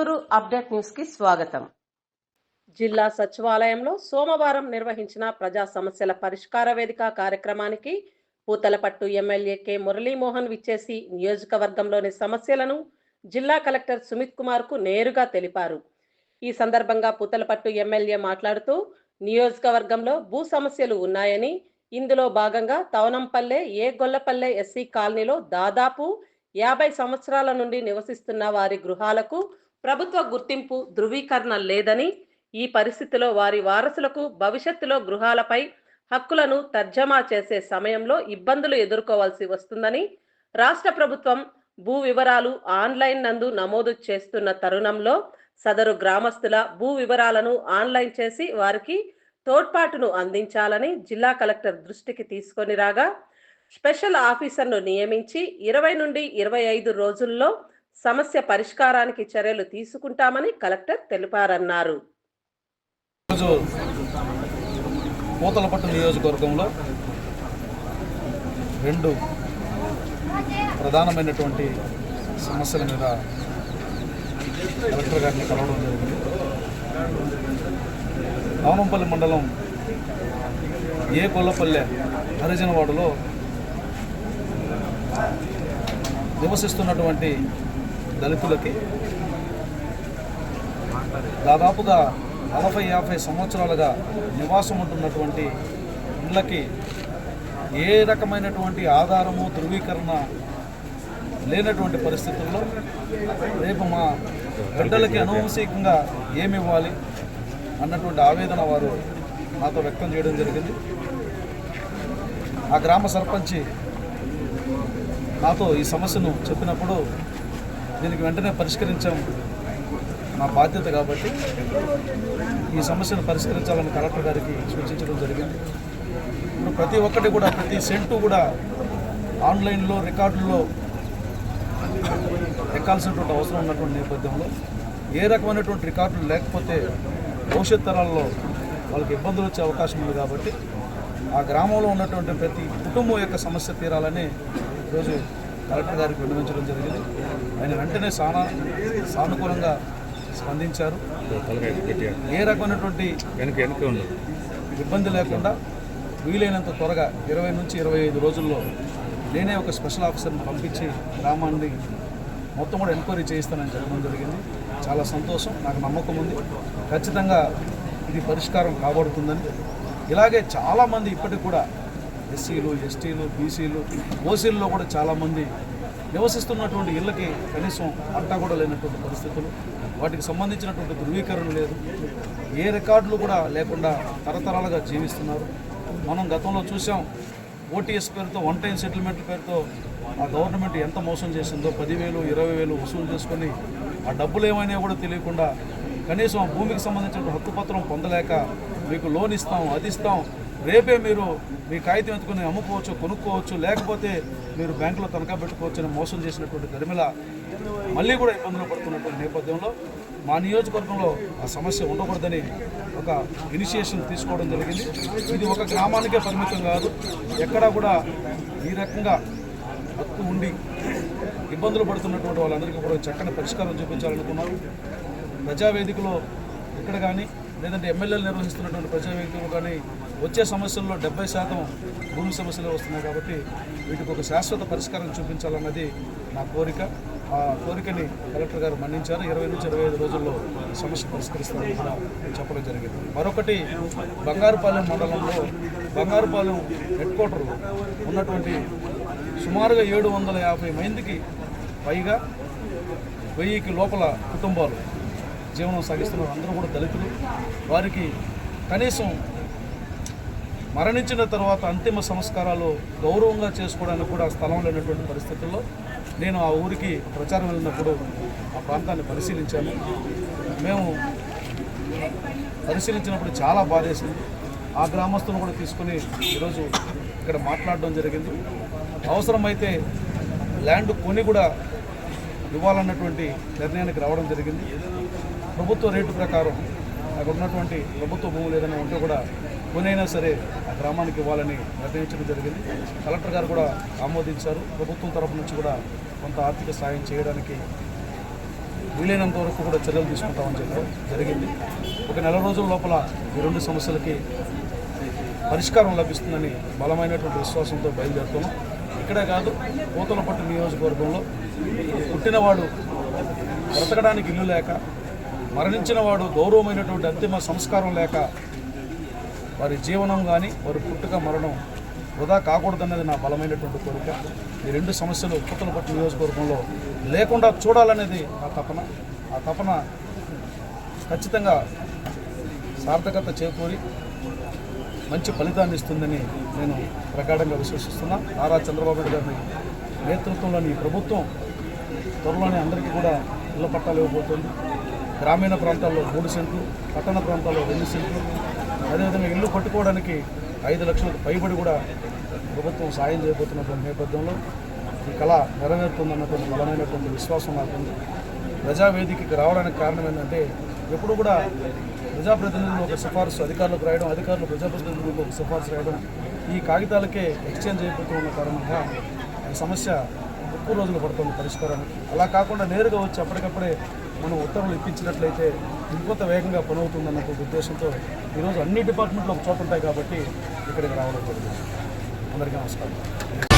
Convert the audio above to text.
Chittoor update న్యూస్కి స్వాగతం. జిల్లా సచివాలయంలో సోమవారం నిర్వహించిన ప్రజా సమస్యల పరిష్కార వేదిక కార్యక్రమానికి పూతలపట్టు ఎమ్మెల్యే కె. మురళీమోహన్ విచ్చేసి నియోజకవర్గంలోని సమస్యలను జిల్లా కలెక్టర్ సుమిత్ కుమార్కు నేరుగా తెలిపారు. ఈ సందర్భంగా పూతలపట్టు ఎమ్మెల్యే మాట్లాడుతూ నియోజకవర్గంలో భూ సమస్యలు ఉన్నాయని ఇందులో భాగంగా తవనంపల్లె ఏ గొల్లపల్లె ఎస్సీ కాలనీలో దాదాపు యాభై సంవత్సరాల నుండి నివసిస్తున్న వారి గృహాలకు ప్రభుత్వ గుర్తింపు ధృవీకరణ లేదని ఈ పరిస్థితిలో వారి వారసులకు భవిష్యత్తులో గృహాలపై హక్కులను తర్జమా చేసే సమయంలో ఇబ్బందులు ఎదుర్కోవాల్సి వస్తుందని రాష్ట్ర ప్రభుత్వం భూ వివరాలు ఆన్లైన్ నందు నమోదు చేస్తున్న తరుణంలో సదరు గ్రామస్తుల భూ వివరాలను ఆన్లైన్ చేసి వారికి తోడ్పాటును అందించాలని జిల్లా కలెక్టర్ దృష్టికి తీసుకొని రాగా స్పెషల్ ఆఫీసర్ను నియమించి ఇరవై నుండి ఇరవై ఐదు రోజుల్లో సమస్య పరిష్కారానికి చర్యలు తీసుకుంటామని కలెక్టర్ తెలిపారన్నారు. పూతలపట్టు నియోజకవర్గంలో రెండు ప్రధానమైనటువంటి సమస్యల మీద కలెక్టర్ గారిని కలవడం జరిగింది. నవనంపల్లి మండలం ఏ కొల్లపల్లె హరిజనవాడలో నివసిస్తున్నటువంటి దళితులకి. దాదాపుగా నలభై యాభై సంవత్సరాలుగా నివాసం ఉంటున్నటువంటి ఇళ్ళకి ఏ రకమైనటువంటి ఆధారము ధృవీకరణ లేనటువంటి పరిస్థితుల్లో రేపు మా బిడ్డలకి అనువంశికంగా ఏమి ఇవ్వాలి అన్నటువంటి ఆవేదన వారు నాతో వ్యక్తం చేయడం జరిగింది. ఆ గ్రామ సర్పంచి నాతో ఈ సమస్యను చెప్పినప్పుడు దీనికి వెంటనే పరిష్కరించాం నా బాధ్యత కాబట్టి ఈ సమస్యను పరిష్కరించాలని కలెక్టర్ గారికి సూచించడం జరిగింది. ఇప్పుడు ప్రతి ఒక్కటి కూడా ప్రతి సెంటు కూడా ఆన్లైన్లో రికార్డుల్లో ఎక్కాల్సినటువంటి అవసరం ఉన్నటువంటి నేపథ్యంలో ఏ రకమైనటువంటి రికార్డులు లేకపోతే భవిష్యత్ తరాల్లో వాళ్ళకి ఇబ్బందులు వచ్చే అవకాశం ఉంది కాబట్టి ఆ గ్రామంలో ఉన్నటువంటి ప్రతి కుటుంబం యొక్క సమస్య తీరాలని ఈరోజు కలెక్టర్ గారికి విన్నవించడం జరిగింది. ఆయన వెంటనే సానా సానుకూలంగా స్పందించారు. ఏ రకమైనటువంటి వెనక వెనక ఇబ్బంది లేకుండా వీలైనంత త్వరగా ఇరవై నుంచి ఇరవై ఐదు రోజుల్లో నేనే ఒక స్పెషల్ ఆఫీసర్ని పంపించి గ్రామాన్ని మొత్తం కూడా ఎంక్వైరీ చేయిస్తానని చెప్పడం జరిగింది. చాలా సంతోషం నాకు నమ్మకం ఉంది. ఖచ్చితంగా ఇది పరిష్కారం కాబడుతుందని ఇలాగే చాలామంది ఇప్పటికి కూడా ఎస్సీలు ఎస్టీలు బీసీలు ఓసీల్లో కూడా చాలామంది నివసిస్తున్నటువంటి ఇళ్ళకి కనీసం పంట కూడా లేనటువంటి పరిస్థితులు. వాటికి సంబంధించినటువంటి ధృవీకరణ లేదు. ఏ రికార్డులు కూడా లేకుండా తరతరాలుగా జీవిస్తున్నారు. మనం గతంలో చూసాం ఓటీఎస్ పేరుతో వన్ టైం సెటిల్మెంట్ పేరుతో ఆ గవర్నమెంట్ ఎంత మోసం చేసిందో పదివేలు ఇరవై వేలు వసూలు చేసుకొని ఆ డబ్బులు ఏమైనా కూడా తెలియకుండా కనీసం భూమికి సంబంధించిన హక్కుపత్రం పొందలేక మీకు లోన్ ఇస్తాం అది ఇస్తాం రేపే మీరు మీ కాగితం ఎత్తుకుని అమ్ముకోవచ్చు కొనుక్కోవచ్చు లేకపోతే మీరు బ్యాంకులో తనఖా పెట్టుకోవచ్చు అని మోసం చేసినటువంటి దరిమిల మళ్ళీ కూడా ఇబ్బందులు పడుతున్నటువంటి నేపథ్యంలో మా నియోజకవర్గంలో ఆ సమస్య ఉండకూడదని ఒక ఇనిషియేషన్ తీసుకోవడం జరిగింది. ఇది ఒక గ్రామానికే పరిమితం కాదు ఎక్కడా కూడా ఈ రకంగా హక్కు ఉండి ఇబ్బందులు పడుతున్నటువంటి వాళ్ళందరికీ కూడా చక్కని పరిష్కారం చూపించాలనుకున్నాం. ప్రజావేదికలో ఇక్కడ కానీ లేదంటే ఎమ్మెల్యేలు నిర్వహిస్తున్నటువంటి ప్రజావేదికలు కానీ వచ్చే సమస్యల్లో డెబ్బై శాతం భూమి సమస్యలే వస్తున్నాయి కాబట్టి వీటికి ఒక శాశ్వత పరిష్కారం చూపించాలన్నది నా కోరిక. ఆ కోరికని కలెక్టర్ గారు మన్నించారు. ఇరవై నుంచి ఇరవై ఐదు రోజుల్లో సమస్య పరిష్కరిస్తారని కూడా చెప్పడం జరిగింది. మరొకటి బంగారుపాలెం మండలంలో బంగారుపాలెం హెడ్ క్వార్టర్లో ఉన్నటువంటి సుమారుగా ఏడు వందల యాభై మందికి పైగా వెయ్యికి లోపల కుటుంబాలు జీవనం సాగిస్తున్నారు అందరూ కూడా దళితులు. వారికి కనీసం మరణించిన తర్వాత అంతిమ సంస్కారాలు గౌరవంగా చేసుకోవడానికి కూడా స్థలం లేనటువంటి పరిస్థితుల్లో నేను ఆ ఊరికి ప్రచారం వెళ్ళినప్పుడు ఆ ప్రాంతాన్ని పరిశీలించాను. మేము పరిశీలించినప్పుడు చాలా బాధేసింది. ఆ గ్రామస్తులను కూడా తీసుకుని ఈరోజు ఇక్కడ మాట్లాడడం జరిగింది. అవసరమైతే ల్యాండ్ కొని కూడా ఇవ్వాలన్నటువంటి నిర్ణయానికి రావడం జరిగింది. ప్రభుత్వ రేటు ప్రకారం అక్కడ ఉన్నటువంటి ప్రభుత్వ భూములు ఏదైనా ఉంటే కూడా కొనైనా సరే ఆ గ్రామానికి ఇవ్వాలని నిర్ణయించడం జరిగింది. కలెక్టర్ గారు కూడా ఆమోదించారు. ప్రభుత్వం తరపు నుంచి కూడా కొంత ఆర్థిక సాయం చేయడానికి వీలైనంత వరకు కూడా చర్యలు తీసుకుంటామని చెప్పడం జరిగింది. ఒక నెల రోజుల లోపల ఈ రెండు సమస్యలకి పరిష్కారం లభిస్తుందని బలమైనటువంటి విశ్వాసంతో బయలుదేరుతున్నాం. ఇక్కడే కాదు పోతలపట్టు నియోజకవర్గంలో పుట్టినవాడు బ్రతకడానికి ఇల్లు లేక మరణించిన వాడు గౌరవమైనటువంటి అంతిమ సంస్కారం లేక వారి జీవనం కానీ వారి పుట్టుక మరణం వృధా కాకూడదన్నది నా బలమైనటువంటి కోరిక. ఈ రెండు సమస్యలు పుత్తలపట్టు నియోజకవర్గంలో లేకుండా చూడాలనేది నా తపన. ఆ తపన ఖచ్చితంగా సార్థకత చేకూరి మంచి ఫలితాన్ని ఇస్తుందని నేను ప్రగాఢంగా విశ్వసిస్తున్నా. నారా చంద్రబాబు నాయుడు గారి నేతృత్వంలోని ప్రభుత్వం త్వరలోనే అందరికీ కూడా ఇళ్ళ పట్టాలు ఇవ్వబోతోంది. గ్రామీణ ప్రాంతాల్లో మూడు సెంట్లు పట్టణ ప్రాంతాల్లో రెండు సెంట్లు. అదేవిధంగా ఇల్లు కట్టుకోవడానికి ఐదు లక్షలకు పైబడి కూడా ప్రభుత్వం సాయం చేయబోతున్నటువంటి నేపథ్యంలో ఈ కళ నెరవేరుతుందన్నటువంటి బలమైనటువంటి విశ్వాసం నాకుంది ప్రజావేదికకి రావడానికి కారణం ఏంటంటే ఎప్పుడు కూడా ప్రజాప్రతినిధులు ఒక సిఫార్సు అధికారులకు రాయడం అధికారులు ప్రజాప్రతినిధులకు ఒక సిఫార్సు రాయడం ఈ కాగితాలకే ఎక్స్చేంజ్ అయిపోతూ ఉన్న కారణంగా సమస్య ఎక్కువ రోజులు పడుతుంది పరిష్కారానికి. అలా కాకుండా నేరుగా వచ్చి అప్పటికప్పుడే మనం ఉత్తర్వులు ఇప్పించినట్లయితే ఇంకొంత వేగంగా పని అవుతుందన్నటువంటి ఉద్దేశంతో ఈరోజు అన్ని డిపార్ట్మెంట్లు ఒక చోట ఉంటాయి కాబట్టి ఇక్కడికి రావడం జరిగింది అందరికీ నమస్కారం.